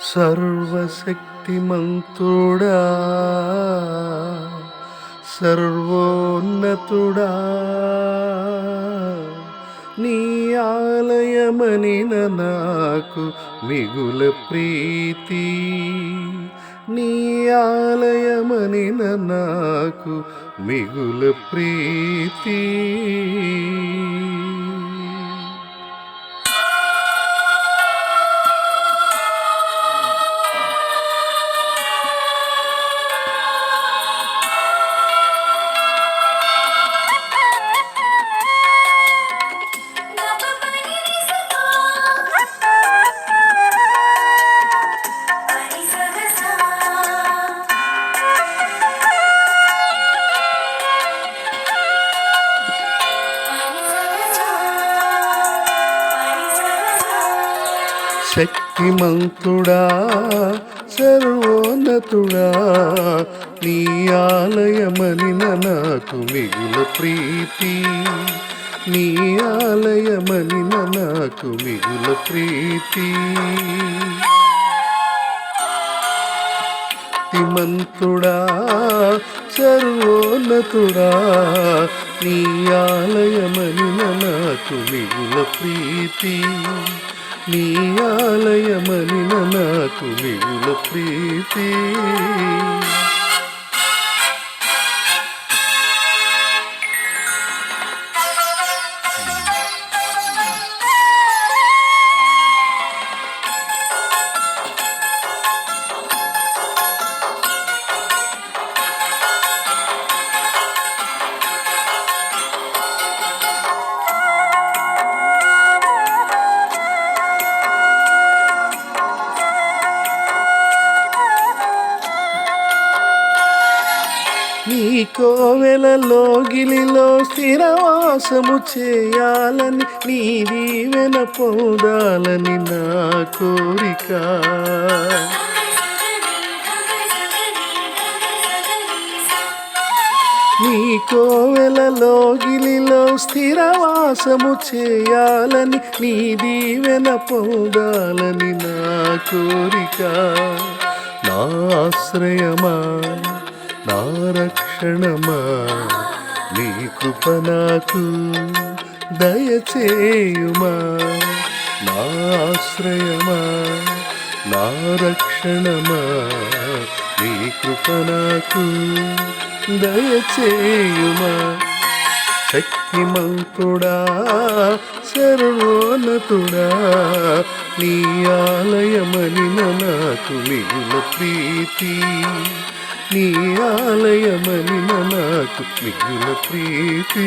సర్వశక్తిమంతుడా సర్వోన్నతుడా. నీ ఆలయమనిన నాకు మిగుల ప్రీతి నీ ఆలయమనిన నాకు మిగుల ప్రీతి. శక్తిమంతుడా సర్వోన్నతుడా నీ ఆలయమనిన నాకు మిగుల ప్రీతి. నీ ఆలయమనిన నాకు మిగుల ప్రీతి. శక్తిమంతుడా సర్వోన్నతుడా నీ ఆలయమనిన నాకు మిగుల ప్రీతి. నీ ఆలయమలిన నాకు మిగుల ప్రీతి. నీ కోవెలలో గిలిలో స్థిరవాసము చేయాలని నీ దీవెన పొందాలని నా కోరిక. నీ కోవెలలో గిలిలో స్థిరవాసము చేయాలని నీ దీవెన పొందాలని నా కోరిక. నా ఆశ్రయమా? నా రక్షణమా నీ కృప నాకు దయచేయుమా. నా ఆశ్రయమా నా రక్షణమా నీ కృప నాకు దయచేయుమా. శక్తిమంతుడా సర్వోన్నతుడా నీ ఆలయమలిన నాకు మిగుల ప్రీతి. నీ ఆలయమని నాకు మిగిలిన ప్రీతి.